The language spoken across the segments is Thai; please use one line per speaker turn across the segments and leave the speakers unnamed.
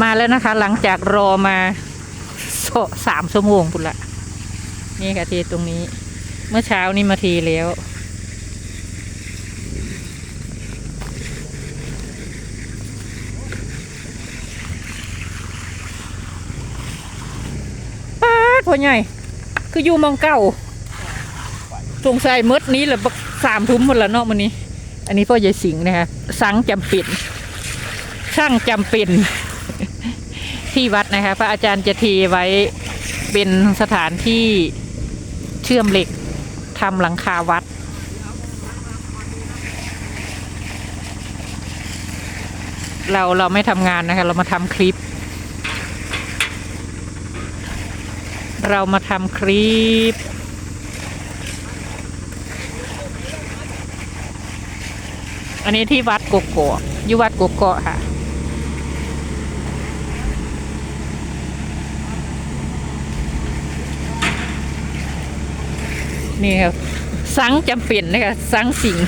มาแล้วนะคะ หลังจากรอมาสสามชั่วโมงพุ่นละนี่ค่ะทีตรงนี้ เมื่อเช้านี่มาทีแล้วป้าดพ่อใหญ่ คืออยู่มองเก้าสงสัยมดนี้แหละสามทุ่มหมดแล้วเนาะมันนี้ อันนี้พ่อใหญ่สิงห์นะคะสังจำเป็นช่างจำเป็น ที่วัดนะคะ พระอาจารย์จะเทไว้เป็นสถานที่เชื่อมเหล็กทำหลังคาวัด เราเราไม่ทำงานนะคะ เรามาทำคลิป เรามาทำคลิปอันนี้ที่วัดกกกอยู่วัดกกกะค่ะ นี่ครับสังจำเป็นนะคะสังสิง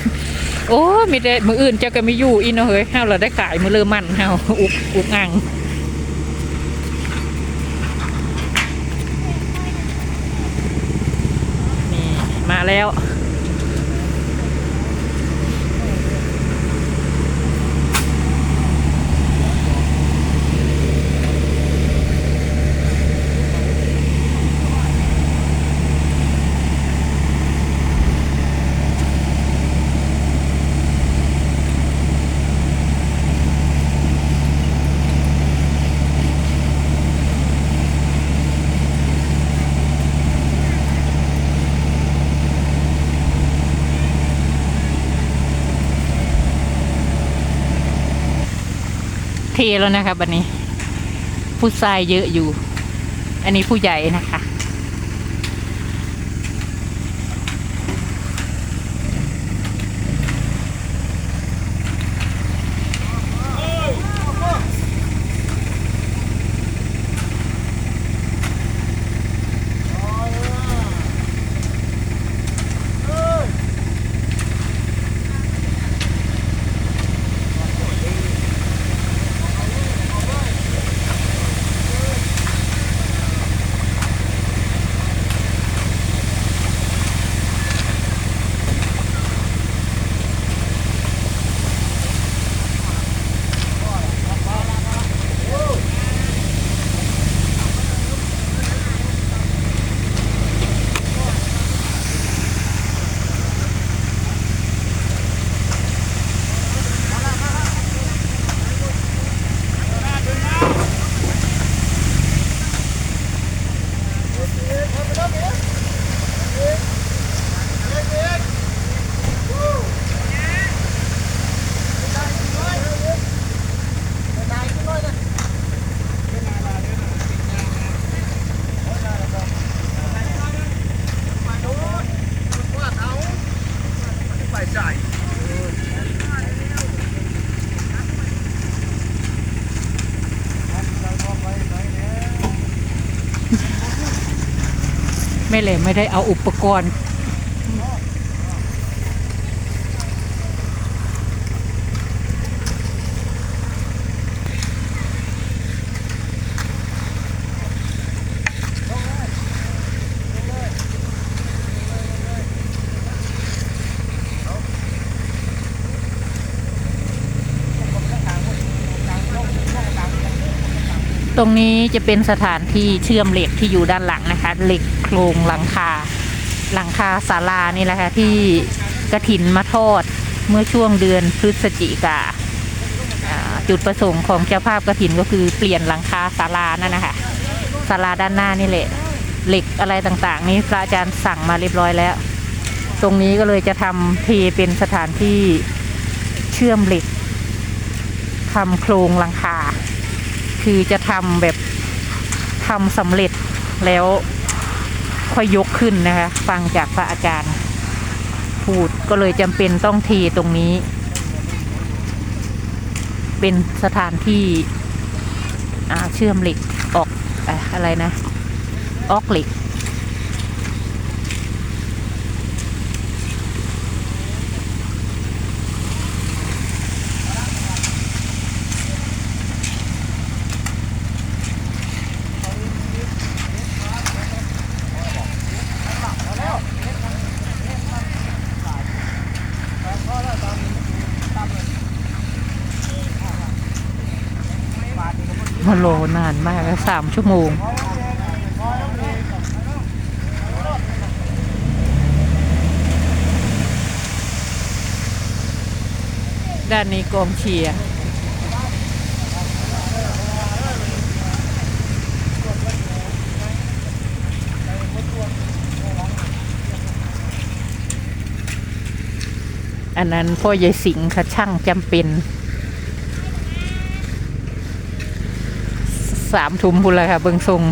โอ้มีแต่มืออื่นเจ้าก็ไม่อยู่อีเนาะเฮ้ยเฮาเราได้ขายมือเริ่มมันเฮาอุกอุกอังนี่มาแล้ว เทแล้วนะคะบันนี้ ผู้ชายเยอะอยู่ อันนี้ผู้ใหญ่นะคะ ม่เลยไม่ได้เอาอุปกรณ์ ตรงนี้จะเป็นสถานที่เชื่อมเหล็กที่อยู่ด้านหลังนะคะเหล็ก โครงหลังคา หลังคาศาลานี่แหละค่ะที่กระถินมาทอดเมื่อช่วงเดือนพฤศจิกาจุดประสงค์ของเจ้าภาพกระถินก็คือเปลี่ยนหลังคาศาลานั่นนะคะศาลาด้านหน้านี่แหละเหล็กอะไรต่างๆ นี่พระอาจารย์สั่งมาเรียบร้อยแล้ว ตรงนี้ก็เลยจะทำเทเป็นสถานที่เชื่อมเหล็กทำโครงหลังคา คือจะทำแบบทำสำเร็จแล้ว ค่อยยกขึ้นนะคะ ฟังจากพระอาจารย์ พูดก็เลยจำเป็นต้องทีตรงนี้ เป็นสถานที่เชื่อมเหล็กออกอะอะไรนะ ออกเหล็ก มารอนานมากสามชั่วโมง ด้านนี้กองเชียร์อันนั้นพ่อใหญ่สิงห์ค่ะช่างจำเป็น สามทุ่มพุ่นเลยค่ะ เบิงทรง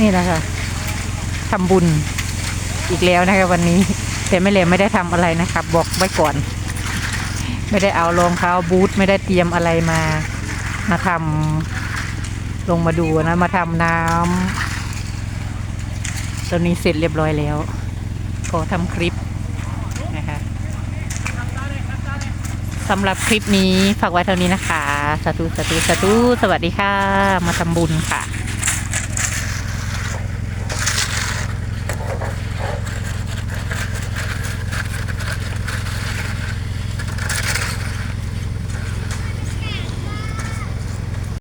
นี่แหละค่ะทำบุญอีกแล้วนะคะวันนี้ แต่ไม่เลยไม่ได้ทำอะไรนะครับบอกไว้ก่อน ไม่ได้เอารองเท้าบูทไม่ได้เตรียมอะไรมามาทำลงมาดูนะมาทำน้ำตอนนี้เสร็จเรียบร้อยแล้วก็ทำคลิปนะคะสำหรับคลิปนี้ฝากไว้เท่านี้นะคะ สาธุสาธุสาธุสวัสดีค่ะ มาทำบุญค่ะ